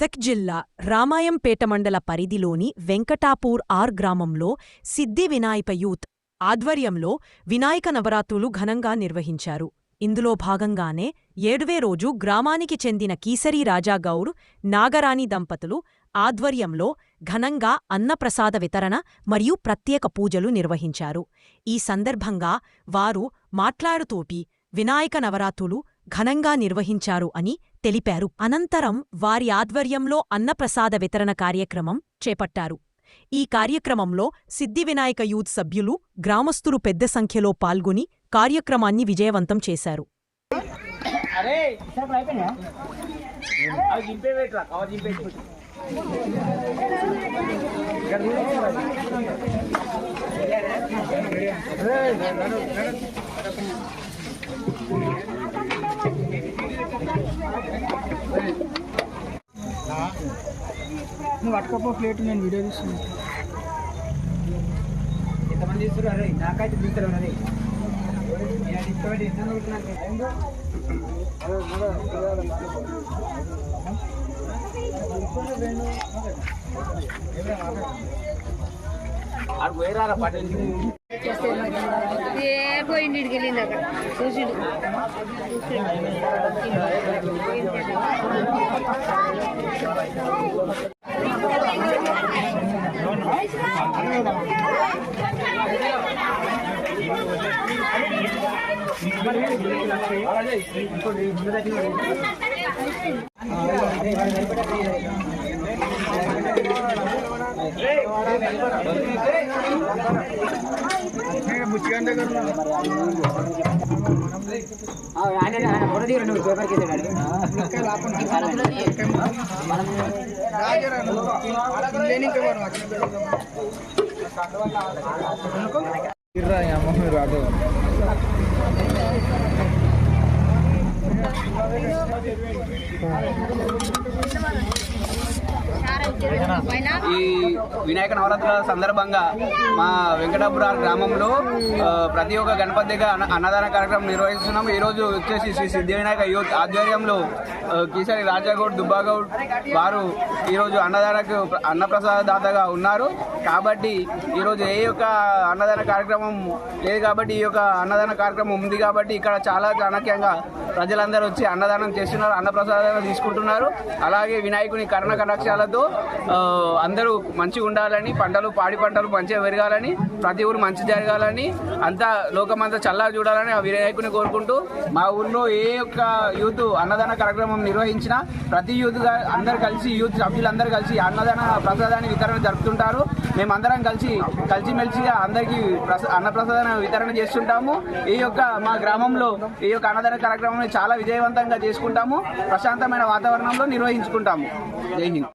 మెదక్ జిల్లా రామాయంపేట మండల పరిధిలోని వెంకటాపూర్ ఆర్ గ్రామంలో సిద్ధి వినాయక యూత్ ఆధ్వర్యంలో వినాయక నవరాత్రులు ఘనంగా నిర్వహించారు. ఇందులో భాగంగానే ఏడువే రోజు గ్రామానికి చెందిన కీసరి రాజాగౌడ్ నాగరాణి దంపతులు ఆధ్వర్యంలో ఘనంగా అన్నప్రసాద వితరణ మరియు ప్రత్యేక పూజలు నిర్వహించారు. ఈ సందర్భంగా వారు మాట్లాడుతూపి వినాయక నవరాత్రులు ఘనంగా నిర్వహించారు అని తెలిపారు. అనంతరం వారి ఆధ్వర్యంలో అన్నప్రసాద వితరణ కార్యక్రమం చేపట్టారు. ఈ కార్యక్రమంలో సిద్ధి వినాయక యూత్ సభ్యులు గ్రామస్తులు పెద్ద సంఖ్యలో పాల్గొని కార్యక్రమాన్ని విజయవంతం చేశారు. అరే నువ్వు పట్టుకపో ప్లేట్ నేను వీడియో తీస్తున్నాను ఎంతమంది ఇస్తున్నారు అరే నాకైతే దిగుతారు అరే నేను ఆడు పోయిరారా పట్టేసి ఏ పోయిండి ఇడికి వెళ్ళింది అక్కడ. చూసిడు. ముచ్చిగా రాదు ఈ వినాయక నవరాత్రుల సందర్భంగా మా వెంకటాపుర గ్రామంలో ప్రతి ఒక్క గణపతిగా అన్న అన్నదాన కార్యక్రమం నిర్వహిస్తున్నాం. ఈరోజు వచ్చేసి శ్రీ సిద్ధి వినాయక యూత్ ఆధ్వర్యంలో ఆ, కీసరి రాజాగౌడ్ దుబ్బాగౌడ్ వారు ఈరోజు అన్నదానకు అన్నప్రసాద దాతగా ఉన్నారు. కాబట్టి ఈరోజు ఏ యొక్క అన్నదాన కార్యక్రమం లేదు కాబట్టి ఈ యొక్క అన్నదాన కార్యక్రమం ఉంది కాబట్టి ఇక్కడ చాలా చాణక్యంగా ప్రజలందరూ వచ్చి అన్నదానం చేస్తున్నారు అన్నప్రసాదాలు తీసుకుంటున్నారు. అలాగే వినాయకుని కర్ణ కటాక్షాలతో అందరూ మంచిగా ఉండాలని పంటలు పాడి పంటలు మంచిగా పెరగాలని ప్రతి ఊరు మంచి జరగాలని అంతా లోకమంతా చల్లగా చూడాలని ఆ వినాయకుని కోరుకుంటూ మా ఊర్లో ఏ యొక్క యూత్ అన్నదాన కార్యక్రమం నిర్వహించినా ప్రతి యూత్ అందరు కలిసి యూత్ సభ్యులందరూ కలిసి అన్నదాన ప్రసాదాన్ని వితరణ జరుపుతుంటారు. మేమందరం కలిసి కలిసిమెలిసిగా అందరికీ ప్రస- అన్నప్రసాదాన్ని వితరణ చేస్తుంటాము. ఈ యొక్క మా గ్రామంలో ఈ యొక్క అన్నదాన కార్యక్రమాన్ని చాలా విజయవంతంగా చేసుకుంటాము. ప్రశాంతమైన వాతావరణంలో నిర్వహించుకుంటాము. జై హింద్.